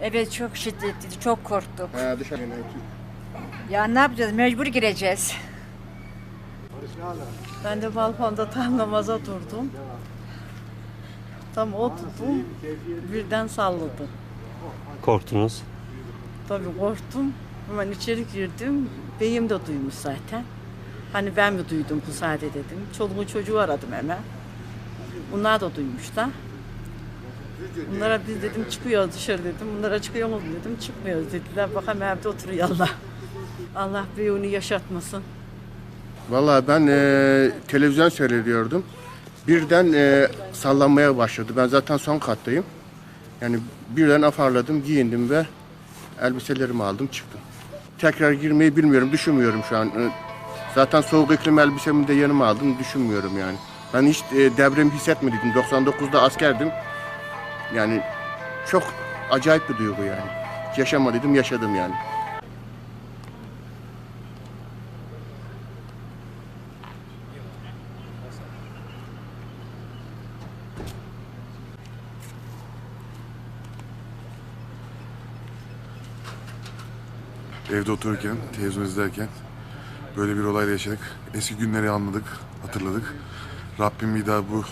Evet çok şiddetliydi, çok korktuk. He, dışarı Ya ne yapacağız? Mecbur gireceğiz. Ben de balkonda tam namaza durdum. Tam o oturdum, birden salladı. Korktunuz. Tabii korktum. Hemen içeri girdim. Beyim de duymuş zaten. Hani ben mi duydum bu sade dedim. Çoluğu çocuğu aradım hemen. Bunlar da duymuşlar. Bunlara biz dedim çıkıyoruz dışarı dedim. Bunlara çıkıyor mu dedim. Çıkmıyoruz dediler. Bakalım evde oturuyorlar. Allah büyüğünü yaşatmasın. Vallahi ben e, televizyon seyrediyordum. Birden e, sallanmaya başladı. Ben zaten son kattayım. Yani birden afarladım, giyindim ve elbiselerimi aldım çıktım. Tekrar girmeyi bilmiyorum, düşünmüyorum şu an. E, Zaten soğuk iklim elbisemi de yanıma aldım, düşünmüyorum yani. Ben hiç e, deprem hissetmedim. 99'da askerdim. Yani çok acayip bir duygu yani. Yaşamadıydım, yaşadım yani. Evde otururken, televizyon izlerken böyle bir olayla yaşadık. Eski günleri anladık, hatırladık. Rabbim bir daha bu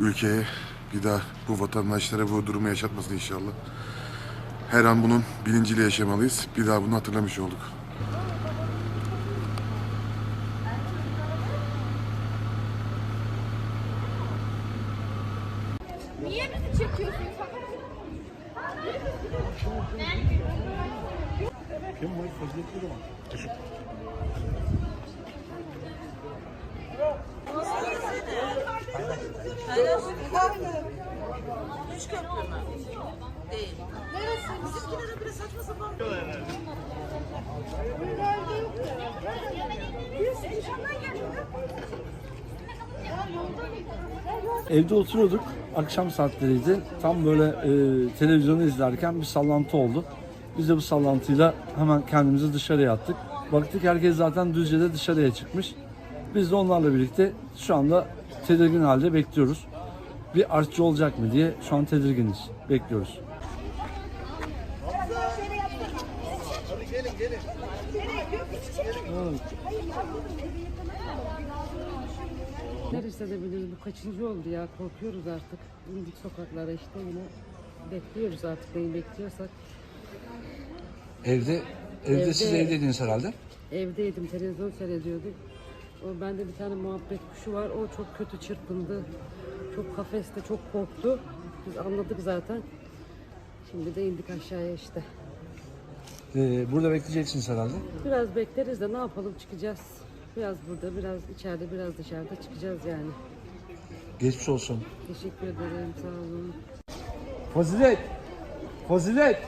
ülkeye, bir daha bu vatandaşlara bu durumu yaşatmasın inşallah. Her an bunun bilinciyle yaşamalıyız. Bir daha bunu hatırlamış olduk. Niye bizi çekiyorsunuz? Evde oturuyorduk. Akşam saatleriydi. Tam böyle e, televizyonu izlerken bir sallantı oldu. Biz de bu sallantıyla hemen kendimizi dışarıya attık. Baktık herkes zaten Düzce'de dışarıya çıkmış. Biz de onlarla birlikte şu anda tedirgin halde bekliyoruz. Bir artçı olacak mı diye şu an tedirginiz. Bekliyoruz. Neler hissedebiliriz? Bu kaçıncı oldu ya? Korkuyoruz artık. İndik sokaklara işte yine bekliyoruz artık. Neyi bekliyorsak. Evde Evde- siz evdeydiniz herhalde. Evdeydim, televizyon seyrediyorduk. O bende bir tane muhabbet kuşu var. O çok kötü çırpındı. Çok kafeste, çok korktu. Biz anladık zaten. Şimdi de indik aşağıya işte. E, burada bekleyeceksiniz herhalde. Biraz bekleriz de ne yapalım çıkacağız. Biraz burada, biraz içeride, biraz dışarıda çıkacağız yani. Geçmiş olsun. Teşekkür ederim, sağ olun. Fazilet! Fazilet!